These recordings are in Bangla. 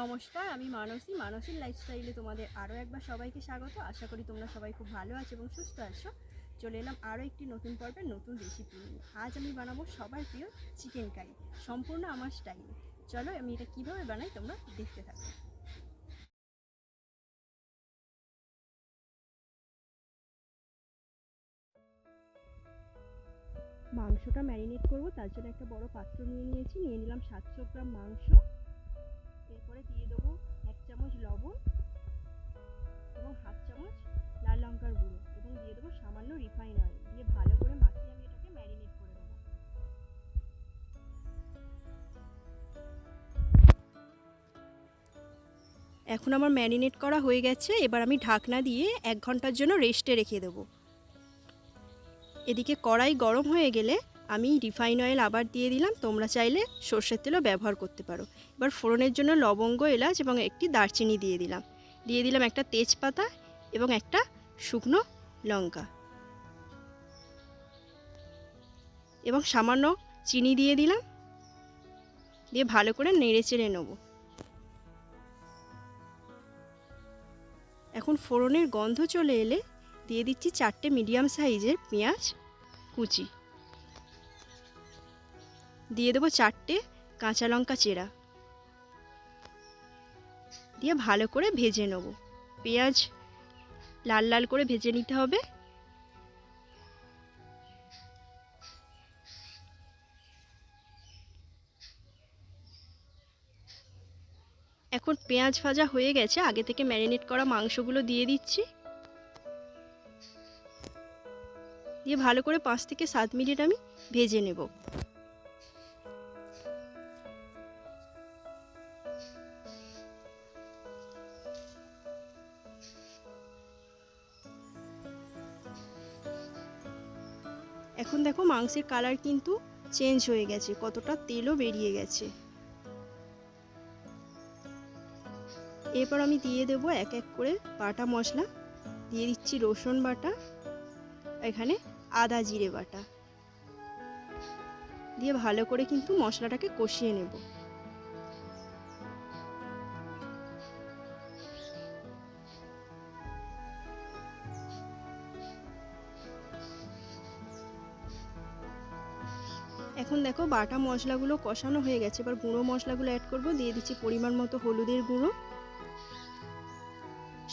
নমস্কার, আমি মানসী। মানসীর লাইফস্টাইলে তোমাদের আরও একবার সবাইকে স্বাগত। আশা করি তোমরা সবাই খুব ভালো আছো এবং সুস্থ আছো। চলে এলাম আরও একটি নতুন পর্বের নতুন রেসিপি নিয়ে। আজ আমি বানাবো সবার প্রিয় চিকেন কারি সম্পূর্ণ আমার স্টাইলে চলো আমি এটা কীভাবে বানাই তোমরা দেখতে থাকো। মাংসটা ম্যারিনেট করব, তার জন্য একটা বড় পাত্র নিয়ে নিয়েছি। নিয়ে নিলাম সাতশো গ্রাম মাংস। এরপরে দিয়ে দেবো এক চামচ লবণ এবং হাফ চামচ লাল লঙ্কার গুঁড়ো এবং দিয়ে দেবো সামান্য রিফাইন অয়েল দিয়ে ভালো করে মাখিয়ে আমি এটাকে ম্যারিনেট করে দেবো। এখন আমার ম্যারিনেট করা হয়ে গেছে। এবার আমি ঢাকনা দিয়ে এক ঘণ্টার জন্য রেস্টে রেখে দেবো। এদিকে কড়াই গরম হয়ে গেলে আমি রিফাইন অয়েল আবার দিয়ে দিলাম। তোমরা চাইলে সর্ষের তেলও ব্যবহার করতে পারো। এবার ফোড়নের জন্য লবঙ্গ, এলাচ এবং একটি দারচিনি দিয়ে দিলাম। দিয়ে দিলাম একটা তেজপাতা এবং একটা শুকনো লঙ্কা। এবং সামান্য চিনি দিয়ে দিলাম। দিয়ে ভালো করে নেড়ে চেড়ে নেব। এখন ফোড়নের গন্ধ চলে এলে দিয়ে দিচ্ছি চারটে মিডিয়াম সাইজের পেঁয়াজ কুচি। দিয়ে দেবো চারটে কাঁচা লঙ্কা চেরা। দিয়ে ভালো করে ভেজে নেব। পেঁয়াজ লাল লাল করে ভেজে নিতে হবে। এখন পেঁয়াজ ভাজা হয়ে গেছে। আগে থেকে ম্যারিনেট করা মাংসগুলো দিয়ে দিচ্ছি। দিয়ে ভালো করে পাঁচ থেকে সাত মিনিট আমি ভেজে নেব। এখন দেখো মাংসের কালার কিন্তু চেঞ্জ হয়ে গেছে, কতটা তেলও বেরিয়ে গেছে। এরপর আমি দিয়ে দেব এক এক করে বাটা মশলা, দিয়ে দিচ্ছি রসুন বাটা, এখানে আদা জিরে বাটা। দিয়ে ভালো করে কিন্তু মশলাটাকে কষিয়ে নেব। এখন দেখো বাটা মশলাগুলো কষানো হয়ে গেছে। এবার গুঁড়ো মশলাগুলো অ্যাড করব, দিয়ে দিচ্ছি পরিমাণ মতো হলুদের গুঁড়ো,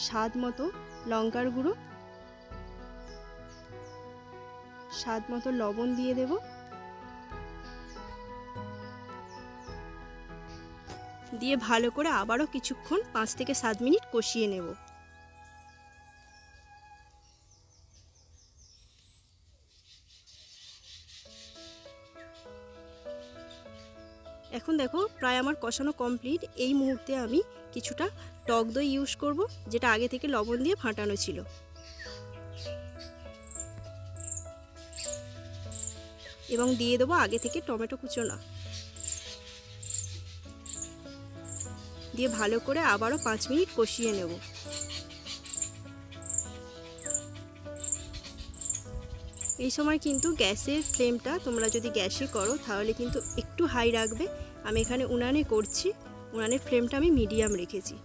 স্বাদ মতো লঙ্কার গুঁড়ো, স্বাদ মতো লবণ দিয়ে দেব। দিয়ে ভালো করে আবারও কিছুক্ষণ পাঁচ থেকে সাত মিনিট কষিয়ে নেব। এখন দেখো, প্রায় আমার কষানো কমপ্লিট এই মুহূর্তে আমি কিছুটা টক দই ইউজ করব, যেটা আগে থেকে লবণ দিয়ে ফাটানো ছিল। এবং দিয়ে দেবো আগে থেকে টমেটো কুচোনা। দিয়ে ভালো করে আবারও পাঁচ মিনিট কষিয়ে নেব। এই সময় কিন্তু গ্যাসের ফ্লেমটা তোমরা যদি গ্যাসে করো, তাহলে কিন্তু একটু হাই রাখবে। আমি এখানে উনানে করছি। উনানের ফ্লেমটা আমি মিডিয়াম রেখেছি।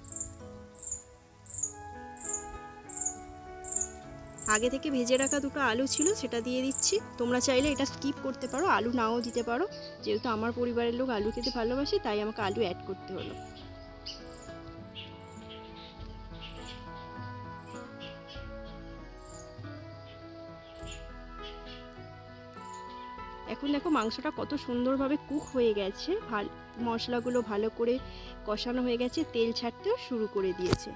আগে থেকে ভেজে রাখা দুটো আলু ছিল, সেটা দিয়ে দিচ্ছি। তোমরা চাইলে এটা স্কিপ করতে পারো, আলু নাও দিতে পারো। যেহেতু আমার পরিবারের লোক আলু খেতে ভালোবাসে, তাই আমাকে আলু অ্যাড করতে হলো। এখন দেখো মাংসটা কত সুন্দরভাবে কুক হয়ে গেছে। ভালো, মশলাগুলো ভালো করে কষানো হয়ে গেছে, তেল ছাড়তেও শুরু করে দিয়েছে।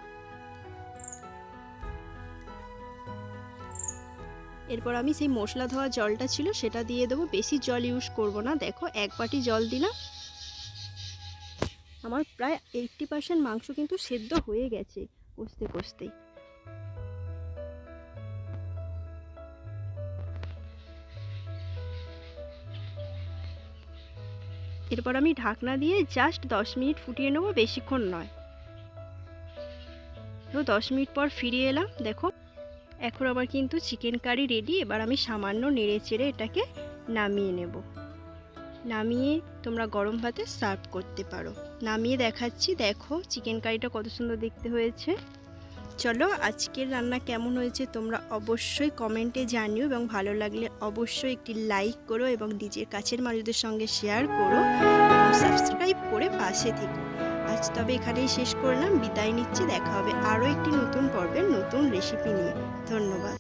এরপর আমি সেই মশলা ধোয়া জলটা ছিল সেটা দিয়ে দেবো। বেশি জল ইউজ করব না। দেখো, এক বাটি জল দিলাম। আমার প্রায় এইটটি পার্সেন্ট মাংস কিন্তু সেদ্ধ হয়ে গেছে কষতে কষতেই এরপর আমি ঢাকনা দিয়ে জাস্ট দশ মিনিট ফুটিয়ে নেব, বেশিক্ষণ নয়। তো দশ মিনিট পর ফিরে এলাম, দেখো। এখন আমার কিন্তু চিকেন কারি রেডি এবার আমি সামান্য নেড়ে চেড়ে এটাকে নামিয়ে নেব। নামিয়ে তোমরা গরম ভাতে সার্ভ করতে পারো। নামিয়ে দেখাচ্ছি, দেখো চিকেন কারিটা কত সুন্দর দেখতে হয়েছে। চলো আজকের রান্না কেমন হয়েছে তোমরা অবশ্যই কমেন্টে জানিও এবং ভালো লাগলে অবশ্যই একটি লাইক করো এবং নিজের কাছের মানুষদের সঙ্গে শেয়ার করো এবং সাবস্ক্রাইব করে পাশে থেকো। আজ তবে এখানেই শেষ করলাম, বিদায় নিচ্ছে, দেখা হবে আরও একটি নতুন পর্বের নতুন রেসিপি নিয়ে। ধন্যবাদ।